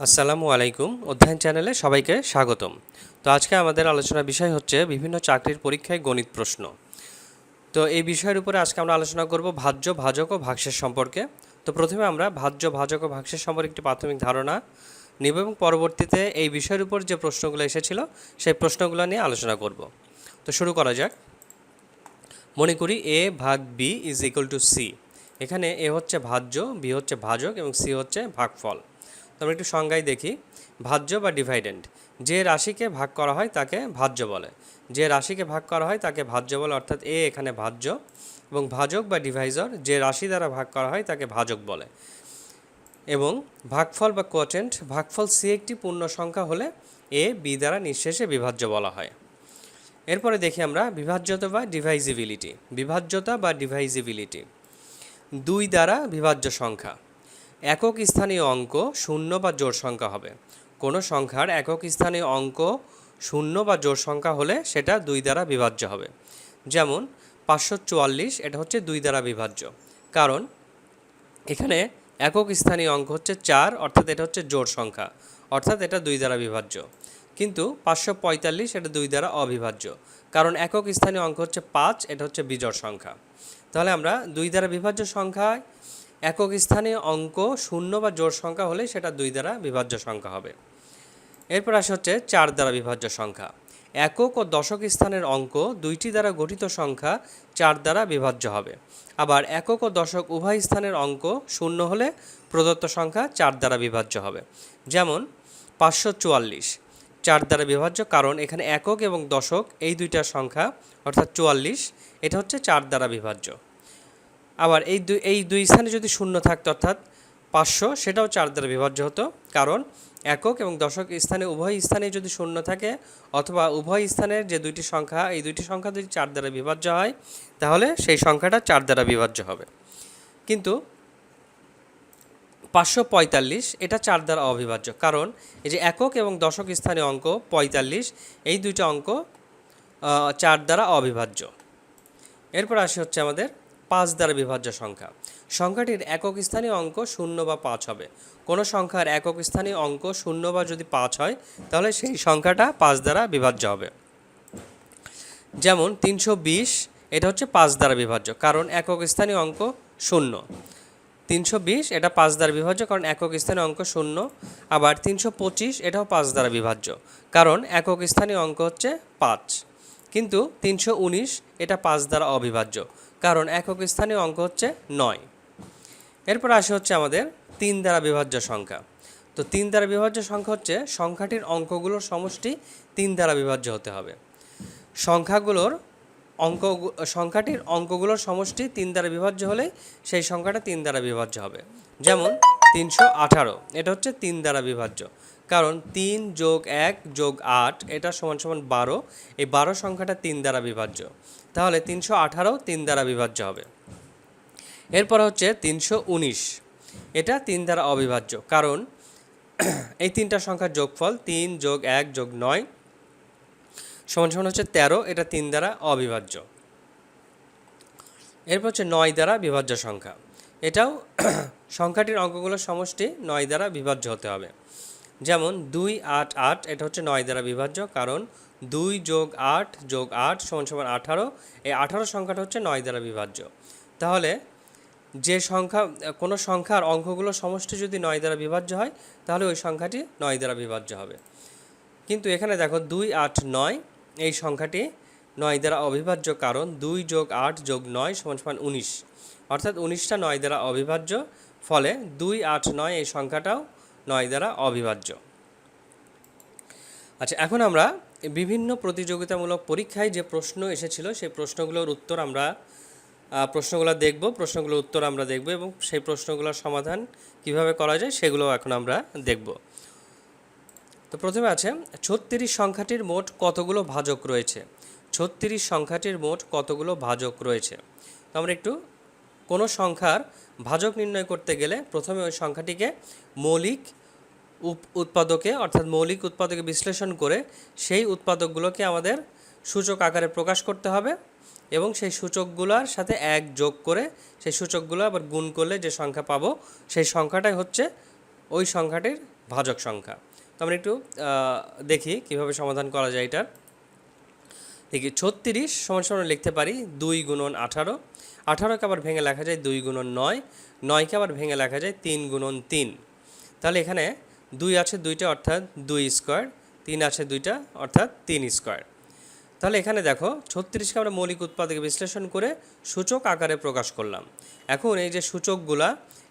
আসসালামু আলাইকুম। অধ্যয়ন চ্যানেলে সবাইকে স্বাগতম। তো আজকে আমাদের আলোচনার বিষয় হচ্ছে বিভিন্ন চাকরির পরীক্ষায় গণিত প্রশ্ন। তো এই বিষয়ের উপরে আজকে আমরা আলোচনা করব ভাজ্য, ভাজক ও ভাগশেষ সম্পর্কে। তো প্রথমে আমরা ভাজ্য, ভাজক ও ভাগশেষ সম্পর্কে একটি প্রাথমিক ধারণা নিব এবং পরবর্তীতে এই বিষয়ের উপর যে প্রশ্নগুলো এসেছিল, সেই প্রশ্নগুলো নিয়ে আলোচনা করব। তো শুরু করা যাক। মনে করি এ ভাগ B is equal to C. এখানে এ হচ্ছে ভাজ্য, বি হচ্ছে ভাজক এবং সি হচ্ছে ভাগফল। আমরা একটু সংজ্ঞায় দেখি। ভাজ্য বা ডিভাইডেন্ট। যে রাশিকে ভাগ করা হয় তাকে ভাজ্য বলে। যে রাশিকে ভাগ করা হয় তাকে ভাজ্য বলে, অর্থাৎ এ এখানে ভাজ্য এবং ভাজক বা ডিভাইজর যে রাশি দ্বারা ভাগ করা হয় তাকে ভাজক বলে। এবং ভাগফল বা কোয়াটেন্ট, ভাগফল সি একটি পূর্ণ সংখ্যা হলে এ, বি দ্বারা নিঃশেষে বিভাজ্য বলা হয়। এরপরে দেখি আমরা বিভাজ্যতা বা ডিভাইজিবিলিটি। বিভাজ্যতা বা ডিভাইজিবিলিটি। দুই দ্বারা বিভাজ্য সংখ্যা। একক স্থানীয় অঙ্ক শূন্য বা জোড় সংখ্যা হবে। কোনো সংখ্যার একক স্থানীয় অঙ্ক শূন্য বা জোড় সংখ্যা হলে সেটা দুই দ্বারা বিভাজ্য হবে। যেমন, পাঁচশো চুয়াল্লিশ এটা হচ্ছে দুই দ্বারা বিভাজ্য। কারণ, এখানে একক স্থানীয় অঙ্ক হচ্ছে চার, অর্থাৎ এটা হচ্ছে জোড় সংখ্যা, অর্থাৎ এটা দুই দ্বারা বিভাজ্য। কিন্তু পাঁচশো পঁয়তাল্লিশ এটা দুই দ্বারা অবিভাজ্য। কারণ একক স্থানীয় অঙ্ক হচ্ছে পাঁচ, এটা হচ্ছে বিজোড় সংখ্যা। তাহলে আমরা দুই দ্বারা বিভাজ্য সংখ্যায় একক স্থানীয় অঙ্ক শূন্য বা জোড় সংখ্যা হলে সেটা দুই দ্বারা বিভাজ্য সংখ্যা হবে। এরপর আসে হচ্ছে চার দ্বারা বিভাজ্য সংখ্যা। একক ও দশক স্থানের অঙ্ক দুইটি দ্বারা গঠিত সংখ্যা চার দ্বারা বিভাজ্য হবে। আবার একক ও দশক উভয় স্থানের অঙ্ক শূন্য হলে প্রদত্ত সংখ্যা চার দ্বারা বিভাজ্য হবে। যেমন পাঁচশো চুয়াল্লিশ। চার দ্বারা বিভাজ্য কারণ এখানে একক এবং দশক এই দুইটা সংখ্যা অর্থাৎ চুয়াল্লিশ, এটা হচ্ছে চার দ্বারা বিভাজ্য। আবার এই দুই এই দুই স্থানে যদি শূন্য থাকতো অর্থাৎ পাঁচশো, সেটাও চার দ্বারা বিভাজ্য হতো। কারণ একক এবং দশক স্থানে উভয় স্থানে যদি শূন্য থাকে অথবা উভয় স্থানের যে দুইটি সংখ্যা, এই দুইটি সংখ্যা যদি চার দ্বারা বিভাজ্য হয়, তাহলে সেই সংখ্যাটা চার দ্বারা বিভাজ্য হবে। কিন্তু পাঁচশো পঁয়তাল্লিশ, এটা চার দ্বারা অবিভাজ্য। কারণ এই যে একক এবং দশক স্থানে অঙ্ক পঁয়তাল্লিশ, এই দুইটা অঙ্ক চার দ্বারা অবিভাজ্য। এরপর আসে হচ্ছে আমাদের পাঁচ দ্বারা বিভাজ্য সংখ্যা। সংখ্যাটির একক স্থানীয় অঙ্ক শূন্য বা পাঁচ হবে। কোনো সংখ্যার একক স্থানীয় অঙ্ক শূন্য বা যদি পাঁচ হয়, তাহলে সেই সংখ্যাটা পাঁচ দ্বারা বিভাজ্য হবে। যেমন তিনশো বিশ, এটা হচ্ছে পাঁচ দ্বারা বিভাজ্য, কারণ একক স্থানীয় অঙ্ক শূন্য। তিনশো বিশ, এটা পাঁচ দ্বারা বিভাজ্য, কারণ একক স্থানীয় অঙ্ক শূন্য। আবার তিনশো পঁচিশ, এটাও পাঁচ দ্বারা বিভাজ্য, কারণ একক স্থানীয় অঙ্ক হচ্ছে পাঁচ। কিন্তু তিনশো উনিশ, এটা পাঁচ দ্বারা অবিভাজ্য। কারণ একক স্থানীয় অঙ্ক হচ্ছে নয়। এরপর আসে হচ্ছে আমাদের তিন দ্বারা বিভাজ্য সংখ্যা। তো তিন দ্বারা বিভাজ্য সংখ্যা হচ্ছে সংখ্যাটির অঙ্কগুলোর সমষ্টি তিন দ্বারা বিভাজ্য হতে হবে। সংখ্যাগুলোর অঙ্ক, সংখ্যাটির অঙ্কগুলোর সমষ্টি তিন দ্বারা বিভাজ্য হলে সেই সংখ্যাটা তিন দ্বারা বিভাজ্য হবে। যেমন তিনশো আঠারো, এটা হচ্ছে তিন দ্বারা বিভাজ্য। কারণ তিন যোগ এক যোগ আট, এটা সমান সমান বারো, এই বারো সংখ্যাটা তিন দ্বারা বিভাজ্য। তাহলে তিনশো আঠারো তিন দ্বারা বিভাজ্য হবে। এরপর হচ্ছে তিনশো উনিশ। এটা তিন দ্বারা অবিভাজ্য। কারণ এই তিনটা সংখ্যার যোগফল তিন যোগ এক যোগ নয় সমান সমান হচ্ছে তেরো, এটা তিন দ্বারা অবিভাজ্য। এরপর হচ্ছে নয় দ্বারা বিভাজ্য সংখ্যা। এটাও সংখ্যাটির অঙ্কগুলোর সমষ্টি নয় দ্বারা বিভাজ্য হতে হবে। যেমন দুই আট আট, এটা হচ্ছে নয় দ্বারা বিভাজ্য, কারণ দুই যোগ আট যোগ আট সমান সমান আঠারো। এই আঠারো সংখ্যাটা হচ্ছে নয় দ্বারা বিভাজ্য। তাহলে যে সংখ্যা, কোনো সংখ্যার অঙ্কগুলো সমষ্টি যদি নয় দ্বারা বিভাজ্য হয়, তাহলে ওই সংখ্যাটি নয় দ্বারা বিভাজ্য হবে। কিন্তু এখানে দেখো দুই আট নয়, এই সংখ্যাটি নয় দ্বারা অবিভাজ্য কারণ দুই যোগ আট যোগ নয় সমান সমান উনিশ। অর্থাৎ উনিশটা নয় দ্বারা অবিভাজ্য, ফলে দুই আট নয় এই সংখ্যাটাও নয় দ্বারা অবিভাজ্য। আচ্ছা এখন আমরা বিভিন্ন প্রতিযোগিতামূলক পরীক্ষায় যে প্রশ্ন এসেছিল, সেই প্রশ্নগুলোর উত্তর আমরা প্রশ্নগুলো দেখব, প্রশ্নগুলোর উত্তর আমরা দেখব এবং সেই প্রশ্নগুলোর সমাধান কীভাবে করা যায় সেগুলো এখন আমরা দেখব। তো প্রথমে আছে, ছত্রিশ সংখ্যাটির মোট কতগুলো ভাজক রয়েছে? ছত্রিশ সংখ্যাটির মোট কতগুলো ভাজক রয়েছে? তো আমরা একটু কোনো সংখ্যার ভাজক নির্ণয় করতে গেলে প্রথমে ওই সংখ্যাটিকে মৌলিক উৎপাদকে, অর্থাৎ মৌলিক উৎপাদকে বিশ্লেষণ করে সেই উৎপাদকগুলোকে আমাদের সূচক আকারে প্রকাশ করতে হবে এবং সেই সূচকগুলোর সাথে এক যোগ করে সেই সূচকগুলো আবার গুণ করলে যে সংখ্যা পাবো, সেই সংখ্যাটাই হচ্ছে ওই সংখ্যাটির ভাজক সংখ্যা। তো আমরা একটু দেখি কীভাবে সমাধান করা যায় এটার। দেখি, ছত্রিশ সমান সমান লিখতে পারি দুই গুণন আঠারো। আঠারোকে আবার ভেঙে লেখা যায় দুই গুণন নয়। নয়কে আবার ভেঙে লেখা যায় তিন গুণন তিন। তাহলে এখানে দুই আছে দুইটা অর্থাৎ দুই স্কোয়ার, তিন আছে দুইটা অর্থাৎ তিন স্কোয়ার। তাহলে এখানে দেখো, ছত্রিশকে আমরা মৌলিক উৎপাদকে বিশ্লেষণ করে সূচক আকারে প্রকাশ করলাম। এখন এই যে সূচকগুলা,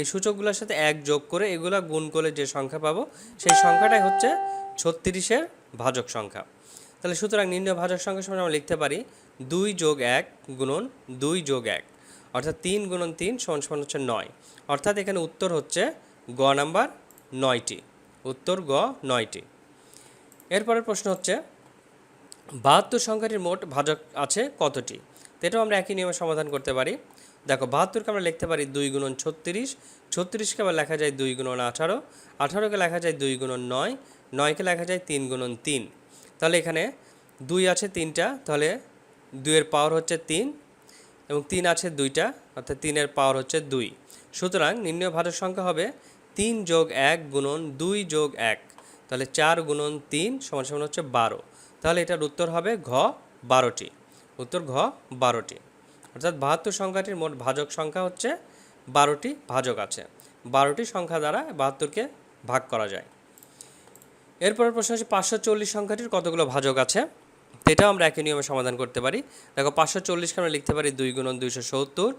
এই সূচকগুলোর সাথে এক যোগ করে এগুলা গুণ করে যে সংখ্যা পাবো, সেই সংখ্যাটাই হচ্ছে ছত্রিশের ভাজক সংখ্যা। তাহলে সুতরাং নির্ণয় ভাজক সংখ্যা সমান আমরা লিখতে পারি দুই যোগ এক গুণন দুই যোগ এক, অর্থাৎ তিন গুণন তিন সমান সমান হচ্ছে নয়। অর্থাৎ এখানে উত্তর হচ্ছে গ নাম্বার নয়টি। উত্তর গ, নয়টি। এরপরের প্রশ্ন হচ্ছে, বাহাত্তর সংখ্যাটির মোট ভাজক আছে কতটি? এটাও আমরা একই নিয়মে সমাধান করতে পারি। দেখো, বাহাত্তরকে আমরা লিখতে পারি দুই গুণন ছত্রিশ, ছত্রিশকে আবার লেখা যায় দুই গুণন আঠারো, আঠারোকে লেখা যায় দুই গুণন নয়, নয়কে লেখা যায় তিন গুণন তিন। তাহলে এখানে দুই আছে তিনটা, তাহলে দুইয়ের পাওয়ার হচ্ছে তিন এবং তিন আছে দুইটা, অর্থাৎ তিনের পাওয়ার হচ্ছে দুই। সুতরাং নির্ণয় ভাজক সংখ্যা হবে তিন যোগ এক গুণন দুই যোগ এক। তাহলে চার গুণন তিন সমান সমান হচ্ছে বারো। তাহলে এটার উত্তর হবে ঘ বারোটি। উত্তর ঘ বারোটি। অর্থাৎ বাহাত্তর সংখ্যাটির মোট ভাজক সংখ্যা হচ্ছে বারোটি ভাজক আছে। বারোটি সংখ্যা দ্বারা বাহাত্তরকে ভাগ করা যায়। এরপরের প্রশ্ন হচ্ছে পাঁচশো চল্লিশ সংখ্যাটির কতগুলো ভাজক আছে? এটাও আমরা একই নিয়মে সমাধান করতে পারি। দেখো পাঁচশো চল্লিশকে আমরা লিখতে পারি দুই গুণন দুইশো সত্তর,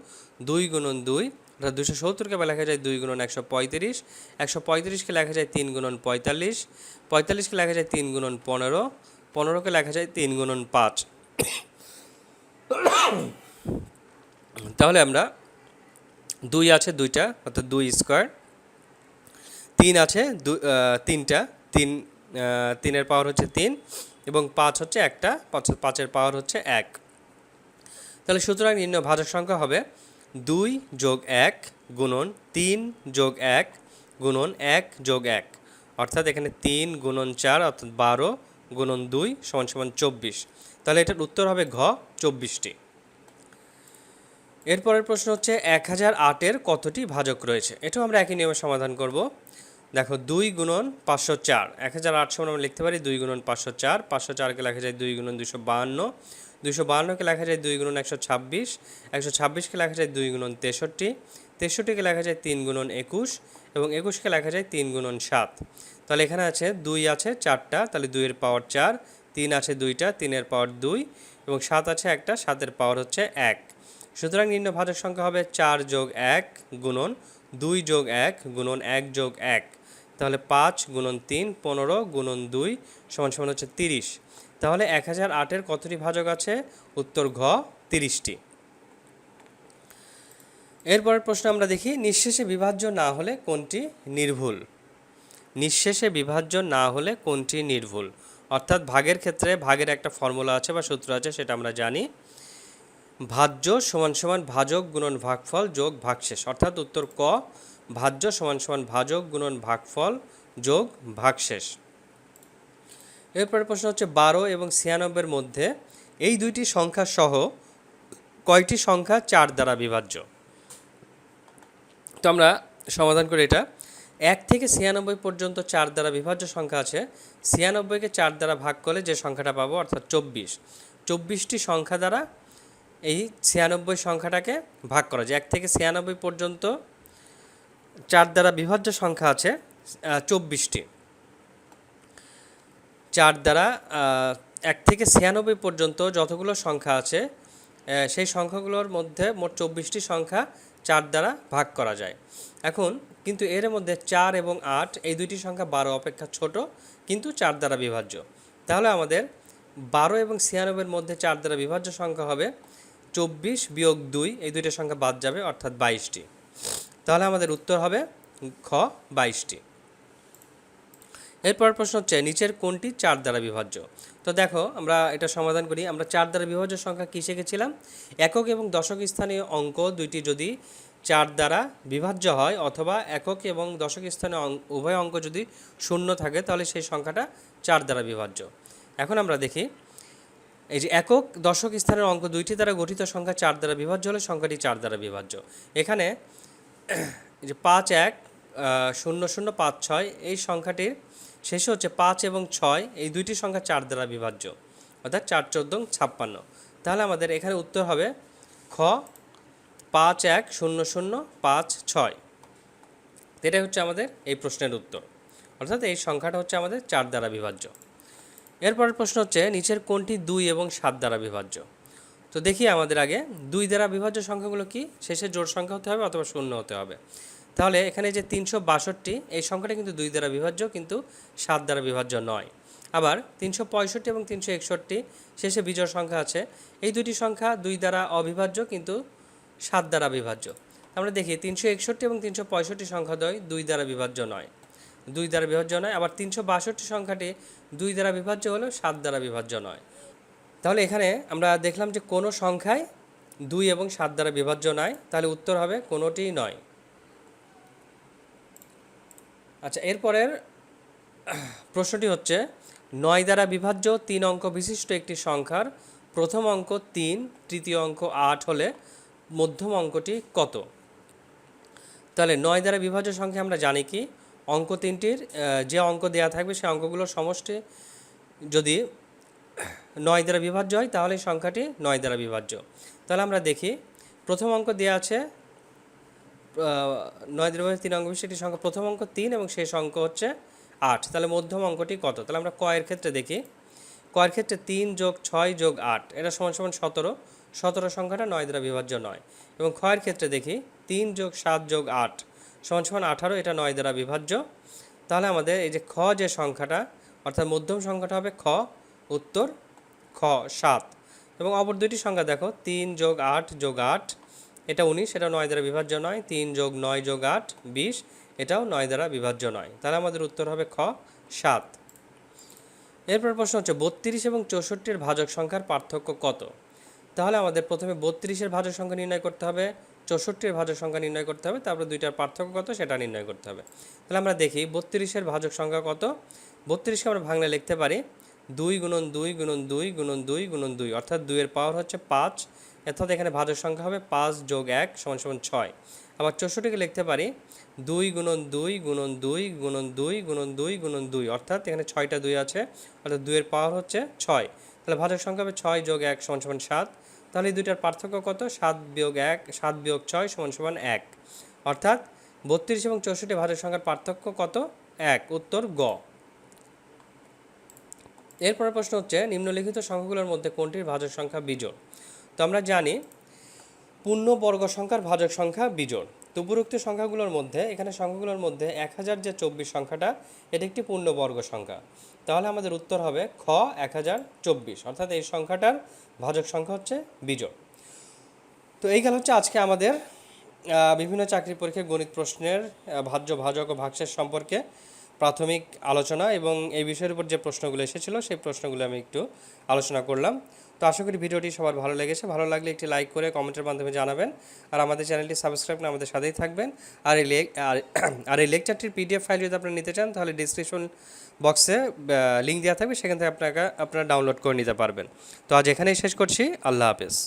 দুই গুণন দুই অর্থাৎ দুশো সত্তরকে লেখা যায় দুই গুণন একশো পঁয়ত্রিশ, একশো পঁয়ত্রিশকে লেখা যায় তিন গুণন পঁয়তাল্লিশ পঁয়তাল্লিশকে লেখা যায় তিন গুণন পনেরো পনেরোকে লেখা যায় তিন গুণন পাঁচ। তাহলে আমরা দুই আছে দুইটা, অর্থাৎ দুই স্কোয়ার, তিন আছে দু- তিনটা, তিন তিনের পাওয়ার হচ্ছে তিন এবং পাঁচ হচ্ছে একটা, পাঁচ, পাঁচের পাওয়ার হচ্ছে এক। তাহলে সুতরাং নির্ণয় ভাজক সংখ্যা হবে দুই যোগ এক গুণন তিন যোগ এক গুণন এক যোগ এক। অর্থাৎ এখানে তিন গুণন চার, অর্থাৎ বারো গুণন দুই সমান সমান চব্বিশ। তাহলে এটার উত্তর হবে ঘ, চব্বিশটি। এরপরের প্রশ্ন হচ্ছে এক হাজার আটের কতটি ভাজক রয়েছে? এটাও আমরা একই নিয়মে সমাধান করব। দেখো, দুই গুণন পাঁচশো চার। এক হাজার আট সমান আমরা লিখতে পারি দুই গুণন পাঁচশো চার। পাঁচশো চারকে লেখা যায় দুই গুণন দুশো বাহান্ন। দুশো বাহান্নকে লেখা যায় দুই গুণন একশো ছাব্বিশ, একশো ছাব্বিশকে লেখা যায় দুই গুণন তেষট্টি, তেষট্টিকে লেখা যায় তিন গুণন একুশ এবং একুশকে লেখা যায় তিন গুণন সাত। তাহলে এখানে আছে দুই আছে চারটা, তাহলে দুইয়ের পাওয়ার চার, তিন আছে দুইটা, তিনের পাওয়ার দুই এবং সাত আছে একটা, সাতের পাওয়ার হচ্ছে এক। সুতরাং নিম্ন ভাজক সংখ্যা হবে চার যোগ এক গুণন দুই যোগ এক গুণন এক যোগ এক। তাহলে পাঁচ গুণন তিন, পনেরো গুণন দুই সমান সমান হচ্ছে তিরিশ। তাহলে এক হাজার আটের কতটি ভাজক আছে? উত্তর ঘ, তিরিশটি। এরপরের প্রশ্ন আমরা দেখি, নিঃশেষে বিভাজ্য না হলে কোনটি নির্ভুল? নিঃশেষে বিভাজ্য না হলে কোনটি নির্ভুল? অর্থাৎ ভাগের ক্ষেত্রে ভাগের একটা ফর্মুলা আছে বা সূত্র আছে, সেটা আমরা জানি। ভাজ্য সমান সমান ভাজক গুণন ভাগফল যোগ ভাগশেষ। অর্থাৎ উত্তর ক, ভাজ্য সমান সমান ভাজক গুণন ভাগফল যোগ ভাগশেষ। এরপরের প্রশ্ন হচ্ছে বারো এবং ছিয়ানব্বইয়ের মধ্যে এই দুইটি সংখ্যা সহ কয়টি সংখ্যা চার দ্বারা বিভাজ্য? তো আমরা সমাধান করি এটা। এক থেকে ছিয়ানব্বই পর্যন্ত চার দ্বারা বিভাজ্য সংখ্যা আছে। ছিয়ানব্বইকে চার দ্বারা ভাগ করলে যে সংখ্যাটা পাবো, অর্থাৎ চব্বিশ। চব্বিশটি সংখ্যা দ্বারা এই ছিয়ানব্বই সংখ্যাটাকে ভাগ করা যায়। এক থেকে ছিয়ানব্বই পর্যন্ত চার দ্বারা বিভাজ্য সংখ্যা আছে চব্বিশটি। চার দ্বারা এক থেকে ছিয়ানব্বই পর্যন্ত যতগুলো সংখ্যা আছে সেই সংখ্যাগুলোর মধ্যে মোট চব্বিশটি সংখ্যা চার দ্বারা ভাগ করা যায়। এখন কিন্তু এর মধ্যে চার এবং আট, এই দুইটি সংখ্যা বারো অপেক্ষা ছোট, কিন্তু চার দ্বারা বিভাজ্য। তাহলে আমাদের বারো এবং ছিয়ানব্বইয়ের মধ্যে চার দ্বারা বিভাজ্য সংখ্যা হবে, চব্বিশ বিয়োগ দুই, এই দুইটা সংখ্যা বাদ যাবে, অর্থাৎ বাইশটি। তাহলে আমাদের উত্তর হবে খ বাইশটি। এরপর প্রশ্ন হচ্ছে, নিচের কোনটি চার দ্বারা বিভাজ্য? তো দেখো, আমরা এটা সমাধান করি। আমরা চার দ্বারা বিভাজ্য সংখ্যা কী শিখেছিলাম? একক এবং দশক স্থানীয় অঙ্ক দুইটি যদি চার দ্বারা বিভাজ্য হয়, অথবা একক এবং দশক অঙ্ক- উভয় অঙ্ক যদি শূন্য থাকে, তাহলে সেই সংখ্যাটা চার দ্বারা বিভাজ্য। এখন আমরা দেখি, এই যে একক দশক স্থানের অঙ্ক দুইটি দ্বারা গঠিত সংখ্যা চার দ্বারা বিভাজ্য হলে সংখ্যাটি চার দ্বারা বিভাজ্য। এখানে যে পাঁচ এক শূন্য শূন্য পাঁচ ছয়, এই সংখ্যাটির শেষে হচ্ছে পাঁচ এবং ছয়, এই দুইটি সংখ্যা চার দ্বারা বিভাজ্য। অর্থাৎ চার চোদ্দ ছাপ্পান্ন। তাহলে আমাদের এখানে উত্তর হবে খ, পাঁচ এক, শূন্য শূন্য, পাঁচ ছয়। এটাই হচ্ছে আমাদের এই প্রশ্নের উত্তর। অর্থাৎ এই সংখ্যাটা হচ্ছে আমাদের চার দ্বারা বিভাজ্য। এরপরের প্রশ্ন হচ্ছে, নিচের কোনটি দুই এবং সাত দ্বারা বিভাজ্য? তো দেখি আমাদের আগে, দুই দ্বারা বিভাজ্য সংখ্যাগুলো কি? শেষে জোড় সংখ্যা হতে হবে অথবা শূন্য হতে হবে। তাহলে এখানে যে তিনশো বাষট্টি, এই সংখ্যাটা কিন্তু দুই দ্বারা বিভাজ্য, কিন্তু সাত দ্বারা বিভাজ্য নয়। আবার তিনশো পঁয়ষট্টি এবং তিনশো একষট্টি, শেষে বিজয় সংখ্যা আছে। এই দুটি সংখ্যা দুই দ্বারা অবিভাজ্য, কিন্তু সাত দ্বারা বিভাজ্য। আমরা দেখি, তিনশো একষট্টি এবং তিনশো পঁয়ষট্টি সংখ্যা সংখ্যাদ্বয় দুই দ্বারা বিভাজ্য নয়। দুই দ্বারা বিভাজ্য নয়, আবার তিনশো বাষট্টি সংখ্যাটি দুই দ্বারা বিভাজ্য হলেও সাত দ্বারা বিভাজ্য নয়। তাহলে এখানে আমরা দেখলাম যে কোনো সংখ্যায় দুই এবং সাত দ্বারা বিভাজ্য নয়, তাহলে উত্তর হবে কোনোটিই নয়। আচ্ছা এরপরের প্রশ্নটি হচ্ছে, নয় দ্বারা বিভাজ্য তিন অঙ্ক বিশিষ্ট একটি সংখ্যার প্রথম অঙ্ক তিন, তৃতীয় অঙ্ক আট হলে মধ্যম অঙ্কটি কত? তাহলে নয় দ্বারা বিভাজ্য সংখ্যা আমরা জানি কি, অঙ্ক তিনটির যে অঙ্ক দেওয়া থাকবে সেই অঙ্কগুলোর সমষ্টি যদি নয় দ্বারা বিভাজ্য হয় তাহলে সংখ্যাটি নয় দ্বারা বিভাজ্য। তাহলে আমরা দেখি, প্রথম অঙ্ক দেওয়া আছে নয় বিভাজ্য তিন অঙ্ক বিশিষ্ট একটি সংখ্যা। প্রথম অঙ্ক তিন এবং শেষ অঙ্ক হচ্ছে আট। তাহলে মধ্যম অঙ্কটি কত? তাহলে আমরা কয়ের ক্ষেত্রে দেখি। কয়ের ক্ষেত্রে তিন যোগ ছয় যোগ আট। এটা সমান সমান সতেরো। সতেরো সংখ্যাটা নয় দ্বারা বিভাজ্য নয়। এবং ক্ষয়ের ক্ষেত্রে দেখি, তিন যোগ সাত যোগ আট সমান সমান আঠারো, এটা নয় দ্বারা বিভাজ্য। তাহলে আমাদের এই যে খ যে সংখ্যাটা, অর্থাৎ মধ্যম সংখ্যাটা হবে খ, উত্তর খ সাত। এবং অপর দুইটি সংখ্যা দেখো, তিন যোগ আট যোগ আট এটা উনিশ এটা নয় দ্বারা বিভাজ্য নয়। তিন যোগ নয় যোগ আট, বিশ, এটাও নয় দ্বারা বিভাজ্য নয়। তাহলে আমাদের উত্তর হবে খ, সাত। এরপর প্রশ্ন হচ্ছে, বত্রিশ এবং চৌষট্টির ভাজক সংখ্যার পার্থক্য কত? তাহলে আমাদের প্রথমে বত্রিশের ভাজক সংখ্যা নির্ণয় করতে হবে, চৌষট্টির ভাজক সংখ্যা নির্ণয় করতে হবে, তারপরে দুইটার পার্থক্য কত সেটা নির্ণয় করতে হবে। তাহলে আমরা দেখি, বত্রিশের ভাজক সংখ্যা কত? বত্রিশকে আমরা ভাঙলে লিখতে পারি দুই গুণন দুই গুণন দুই গুণন দুই গুণন দুই। অর্থাৎ দুইয়ের পাওয়ার হচ্ছে পাঁচ। অর্থাৎ এখানে ভাজক সংখ্যা হবে পাঁচ যোগ এক সমান সমান ছয়। আবার চৌষট্টিকে লিখতে পারি, দুই গুণন দুই গুণন দুই গুণন দুই গুণন দুই গুণন দুই। অর্থাৎ এখানে ছয়টা দুই আছে, অর্থাৎ দুইয়ের পাওয়ার হচ্ছে ছয়। তাহলে ভাজক সংখ্যা হবে ছয় যোগ এক সমান সমান সাত। তাহলে এই দুইটার পার্থক্য কত? সাত বিয়োগ এক, সাত বিয়োগ ছয় সমান সমান এক। অর্থাৎ বত্রিশ এবং চৌষট্টি ভাজক সংখ্যার পার্থক্য কত? এক। উত্তর গ। এরপরের প্রশ্ন হচ্ছে, নিম্নলিখিত সংখ্যাগুলোর মধ্যে কোনটির ভাজক সংখ্যা বিজোড়? তো আমরা জানি পূর্ণ বর্গ সংখ্যার ভাজক সংখ্যা বিজোড়। তো উপরোক্ত সংখ্যাগুলোর মধ্যে, এখানে সংখ্যাগুলোর মধ্যে এক হাজার যে চব্বিশ সংখ্যাটা, এটি একটি পূর্ণবর্গ সংখ্যা। তাহলে আমাদের উত্তর হবে খ এক হাজার চব্বিশ। অর্থাৎ এই সংখ্যাটার ভাজক সংখ্যা হচ্ছে বিজোড়। তো এই গেল হচ্ছে আজকে আমাদের বিভিন্ন চাকরি পরীক্ষায় গণিত প্রশ্নের ভাজ্য, ভাজক ও ভাগশেষ সম্পর্কে। প্রাথমিক আলোচনা এবং এই বিষয়ের উপর যে প্রশ্নগুলো এসেছিল, সেই প্রশ্নগুলো আমি একটু আলোচনা করলাম। তো আশা করি ভিডিওটি সবার ভালো লেগেছে। ভালো লাগলে একটি লাইক করে কমেন্টের মাধ্যমে জানাবেন। আর আমাদের চ্যানেলটি সাবস্ক্রাইব করে আমাদের সাথেই থাকবেন। আর এই আর- এই লেকচারটির পিডিএফ ফাইল যদি আপনারা নিতে চান, তাহলে ডিসক্রিপশন বক্সে লিঙ্ক দেওয়া থাকবে। সেখান থেকে আপনাকে, আপনারা ডাউনলোড করে নিতে পারবেন। তো আজ এখানেই শেষ করছি। আল্লাহ হাফেজ।